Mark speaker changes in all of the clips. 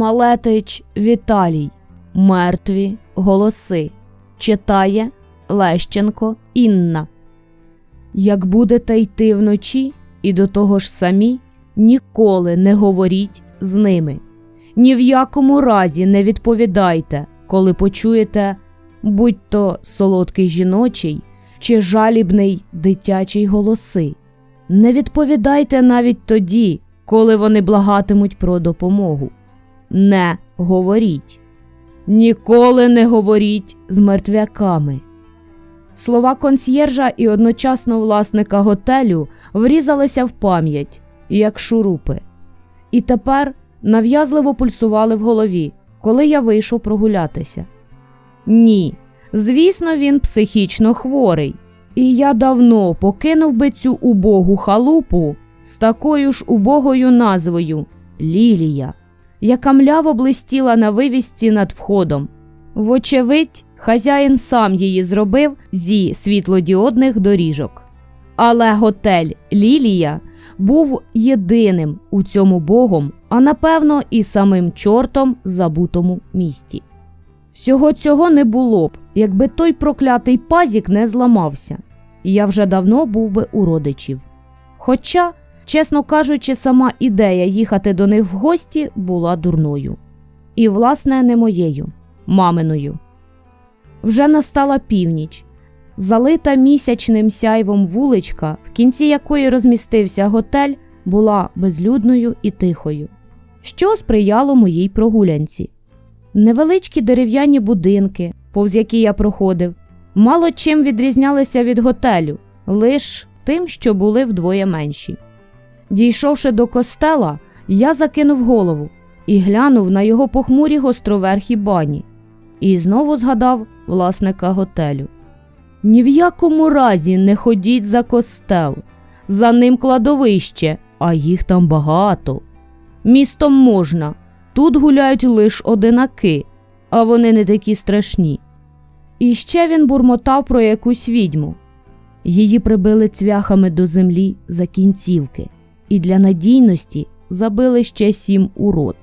Speaker 1: Малетич Віталій. Мертві голоси. Читає Лещенко Інна. Як будете йти вночі, і до того ж самі, ніколи не говоріть з ними. Ні в якому разі не відповідайте, коли почуєте будь то солодкий жіночий чи жалібний дитячий голоси. Не відповідайте навіть тоді, коли вони благатимуть про допомогу. Не говоріть. Ніколи не говоріть з мертвяками. Слова консьєржа і одночасно власника готелю врізалися в пам'ять, як шурупи. І тепер нав'язливо пульсували в голові, коли я вийшов прогулятися. Ні, звісно, він психічно хворий, і я давно покинув би цю убогу халупу з такою ж убогою назвою Лілія, яка мляво блистіла на вивісці над входом. Вочевидь, хазяїн сам її зробив зі світлодіодних доріжок. Але готель Лілія був єдиним у цьому богом, а напевно, і самим чортом забутому місті. Всього цього не було б, якби той проклятий пазік не зламався, я вже давно був би у родичів. Хоча, чесно кажучи, сама ідея їхати до них в гості була дурною. І, власне, не моєю, маминою. Вже настала північ, залита місячним сяйвом вуличка, в кінці якої розмістився готель, була безлюдною і тихою, що сприяло моїй прогулянці. Невеличкі дерев'яні будинки, повз які я проходив, мало чим відрізнялися від готелю, лиш тим, що були вдвоє менші. Дійшовши до костела, я закинув голову і глянув на його похмурі гостроверхі бані, і знову згадав власника готелю. Ні в якому разі не ходіть за костел, за ним кладовище, а їх там багато. Містом можна, тут гуляють лиш одинаки, а вони не такі страшні. І ще він бурмотав про якусь відьму. Її прибили цвяхами до землі за кінцівки, і для надійності забили ще сім у рот.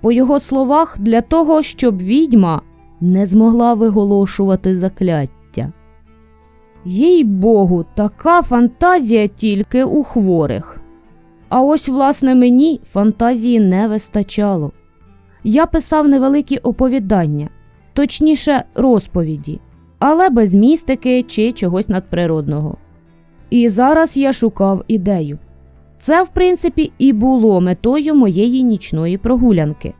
Speaker 1: По його словах, для того, щоб відьма не змогла виголошувати закляття. Їй богу, така фантазія тільки у хворих. А ось, власне, мені фантазії не вистачало. Я писав невеликі оповідання, точніше, розповіді, але без містики чи чогось надприродного. І зараз я шукав ідею. Це, в принципі, і було метою моєї нічної прогулянки.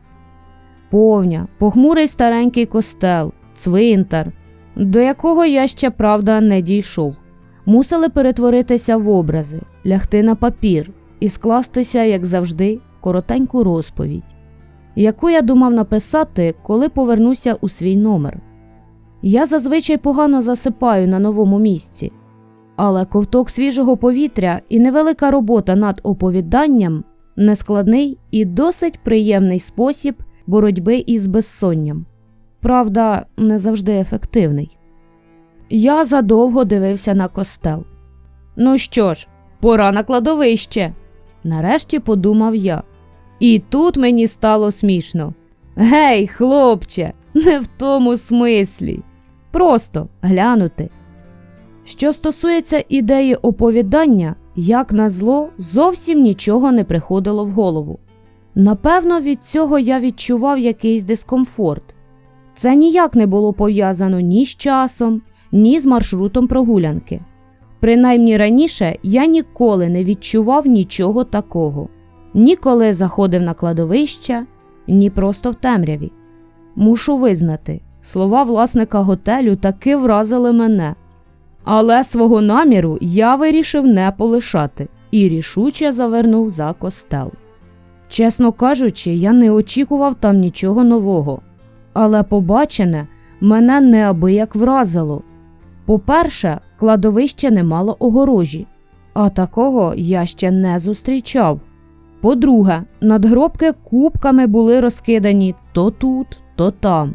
Speaker 1: Повня, похмурий старенький костел, цвинтар, до якого я ще правда не дійшов, мусили перетворитися в образи, лягти на папір і скластися, як завжди, коротеньку розповідь, яку я думав написати, коли повернуся у свій номер. Я зазвичай погано засипаю на новому місці, але ковток свіжого повітря і невелика робота над оповіданням нескладний і досить приємний спосіб боротьби із безсонням. Правда, не завжди ефективний. Я задовго дивився на костел. Ну що ж, пора на кладовище. Нарешті подумав я. І тут мені стало смішно. Гей, хлопче, не в тому смислі. Просто глянути. Що стосується ідеї оповідання, як на зло, зовсім нічого не приходило в голову. Напевно, від цього я відчував якийсь дискомфорт. Це ніяк не було пов'язано ні з часом, ні з маршрутом прогулянки. Принаймні раніше я ніколи не відчував нічого такого, ні коли заходив на кладовище, ні просто в темряві. Мушу визнати, слова власника готелю таки вразили мене. Але свого наміру я вирішив не полишати і рішуче завернув за костел. Чесно кажучи, я не очікував там нічого нового, але побачене мене неабияк вразило. По-перше, кладовище не мало огорожі, а такого я ще не зустрічав. По-друге, надгробки кубками були розкидані то тут, то там,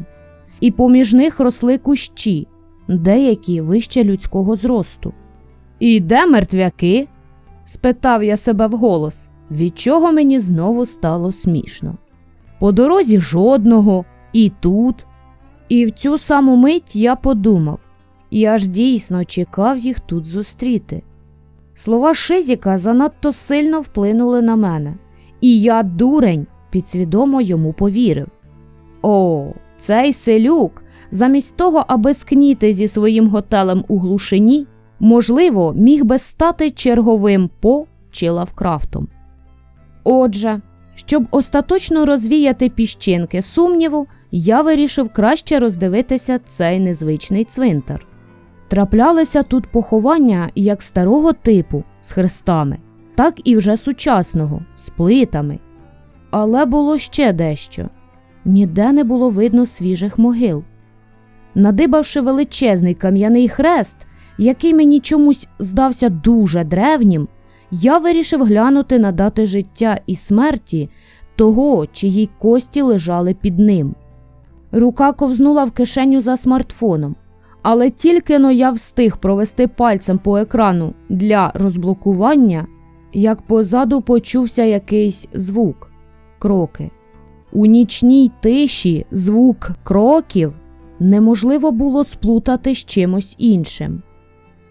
Speaker 1: і поміж них росли кущі, деякі вище людського зросту. І де мертвяки? спитав я себе вголос, від чого мені знову стало смішно. по дорозі жодного, і тут. І в цю саму мить я подумав я ж дійсно чекав їх тут зустріти. Слова Шизіка занадто сильно вплинули на мене, і я, дурень, підсвідомо йому повірив. О, цей селюк, замість того, аби скніти зі своїм готелем у глушині, можливо, міг би стати черговим по чи лавкрафтом. Отже, щоб остаточно розвіяти піщинки сумніву, я вирішив краще роздивитися цей незвичний цвинтар. Траплялися тут поховання як старого типу з хрестами, так і вже сучасного з плитами. Але було ще дещо ніде не було видно свіжих могил. Надибавши величезний кам'яний хрест, який мені чомусь здався дуже древнім, я вирішив глянути на дати життя і смерті того, чиї кості лежали під ним. Рука ковзнула в кишеню за смартфоном, але тільки но я встиг провести пальцем по екрану для розблокування, як позаду почувся якийсь звук кроки. У нічній тиші звук кроків неможливо було сплутати з чимось іншим.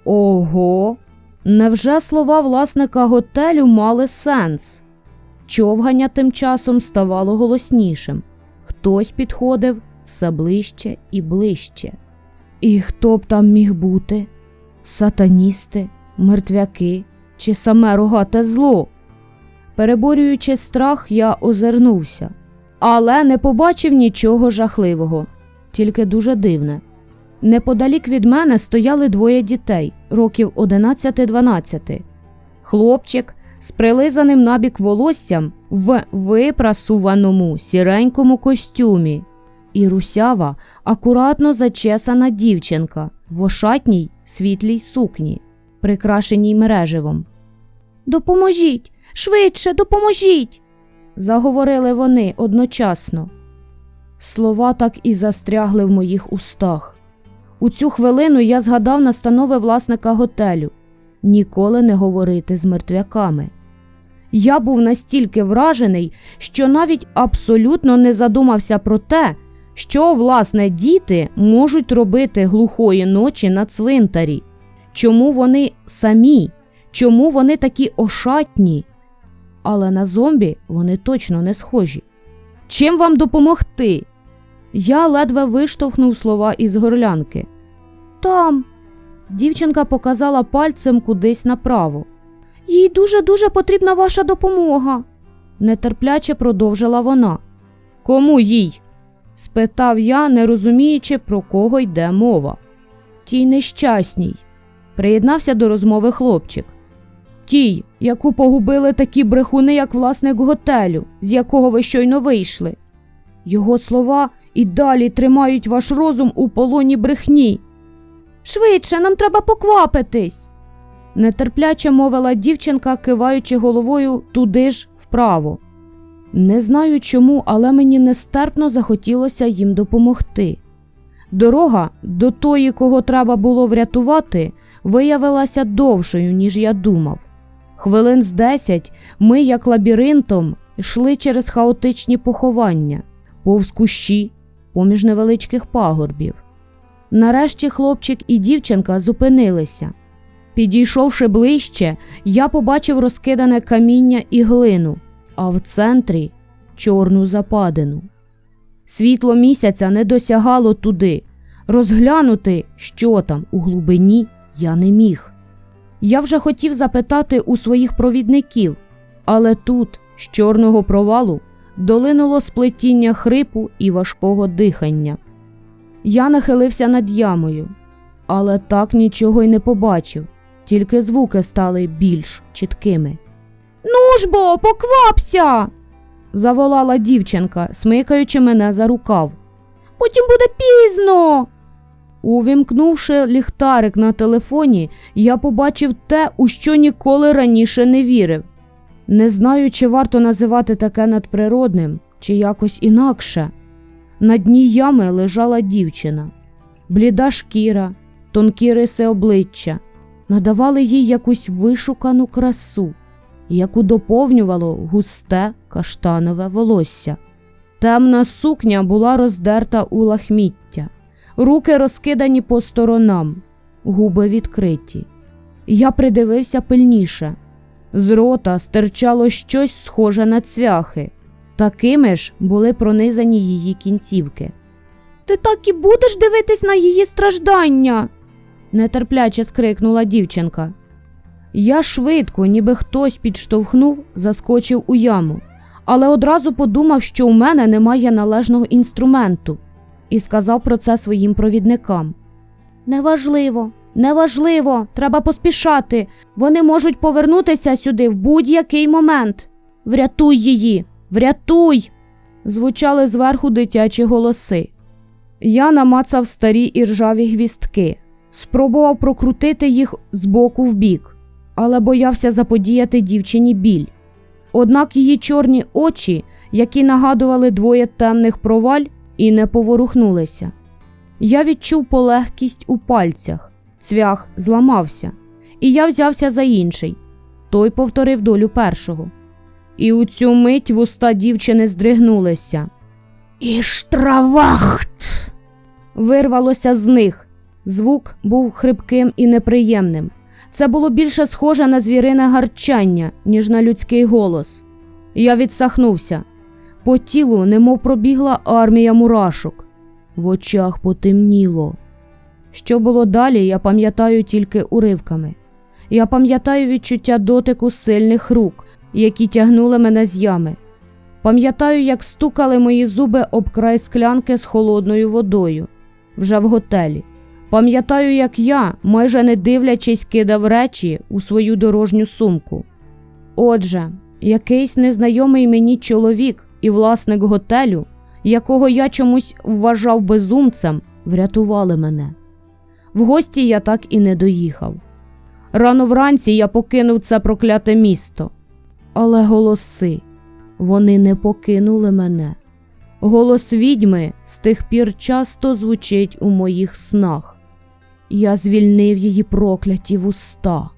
Speaker 1: Ого, невже слова власника готелю мали сенс? Човгання тим часом ставало голоснішим. Хтось підходив все ближче і ближче. І хто б там міг бути? Сатаністи, мертвяки чи саме рогате зло? Переборюючи страх, я озирнувся, але не побачив нічого жахливого, тільки дуже дивне. Неподалік від мене стояли двоє дітей, років 11-12. Хлопчик з прилизаним набік волоссям в випрасуваному сіренькому костюмі, і русява, акуратно зачесана дівчинка в ошатній світлій сукні, прикрашеній мереживом. Допоможіть, швидше, допоможіть. заговорили вони одночасно. Слова так і застрягли в моїх устах. У цю хвилину я згадав настанови власника готелю ніколи не говорити з мертвяками. Я був настільки вражений, що навіть абсолютно не задумався про те, що, власне, діти можуть робити глухої ночі на цвинтарі, чому вони самі, чому вони такі ошатні. Але на зомбі вони точно не схожі. Чим вам допомогти? Я ледве виштовхнув слова із горлянки. Там. Дівчинка показала пальцем кудись направо. Їй дуже дуже потрібна ваша допомога, нетерпляче продовжила вона. Кому їй? спитав я, не розуміючи, про кого йде мова. Тій нещасній, приєднався до розмови хлопчик. Тій, яку погубили такі брехуни, як власник готелю, з якого ви щойно вийшли. Його слова і далі тримають ваш розум у полоні брехні. Швидше, нам треба поквапитись, нетерпляче мовила дівчинка, киваючи головою туди ж вправо. Не знаю чому, але мені нестерпно захотілося їм допомогти. Дорога до тої, кого треба було врятувати, виявилася довшою, ніж я думав. Хвилин з десять ми, як лабіринтом, йшли через хаотичні поховання, повз кущі, поміж невеличких пагорбів. Нарешті хлопчик і дівчинка зупинилися. Підійшовши ближче, я побачив розкидане каміння і глину, а в центрі чорну западину. Світло місяця не досягало туди. Розглянути, що там у глибині, я не міг. Я вже хотів запитати у своїх провідників, але тут, з чорного провалу, долинуло сплетіння хрипу і важкого дихання. Я нахилився над ямою, але так нічого й не побачив, тільки звуки стали більш чіткими. Ну ж бо, поквапся. заволала дівчинка, смикаючи мене за рукав. Потім буде пізно. Увімкнувши ліхтарик на телефоні, я побачив те, у що ніколи раніше не вірив. Не знаю, чи варто називати таке надприродним, чи якось інакше. На дні ями лежала дівчина, бліда шкіра, тонкі риси обличчя, надавали їй якусь вишукану красу, яку доповнювало густе каштанове волосся. Темна сукня була роздерта у лахміття, руки розкидані по сторонам, губи відкриті. Я придивився пильніше. З рота стирчало щось схоже на цвяхи. Такими ж були пронизані її кінцівки. Ти так і будеш дивитись на її страждання? нетерпляче скрикнула дівчинка. Я швидко, ніби хтось підштовхнув, заскочив у яму, але одразу подумав, що у мене немає належного інструменту, і сказав про це своїм провідникам. Неважливо, неважливо, треба поспішати. Вони можуть повернутися сюди в будь-який момент. Врятуй її, врятуй. звучали зверху дитячі голоси. Я намацав старі іржаві гвістки, спробував прокрутити їх з боку в бік, але боявся заподіяти дівчині біль. Однак її чорні очі, які нагадували двоє темних проваль, і не поворухнулися. Я відчув полегкість у пальцях, цвях зламався, і я взявся за інший. Той повторив долю першого. І у цю мить вуста дівчини здригнулися. Іштравахт! Вирвалося з них. Звук був хрипким і неприємним. Це було більше схоже на звірине гарчання, ніж на людський голос. Я відсахнувся. По тілу немов пробігла армія мурашок. В очах потемніло. Що було далі, я пам'ятаю тільки уривками. Я пам'ятаю відчуття дотику сильних рук, які тягнули мене з ями. Пам'ятаю, як стукали мої зуби об край склянки з холодною водою вже в готелі. Пам'ятаю, як я, майже не дивлячись, кидав речі у свою дорожню сумку. Отже, якийсь незнайомий мені чоловік і власник готелю, якого я чомусь вважав безумцем, врятували мене. В гості я так і не доїхав. Рано вранці я покинув це прокляте місто. Але голоси, вони не покинули мене. Голос відьми з тих пір часто звучить у моїх снах. Я звільнив її прокляті вуста.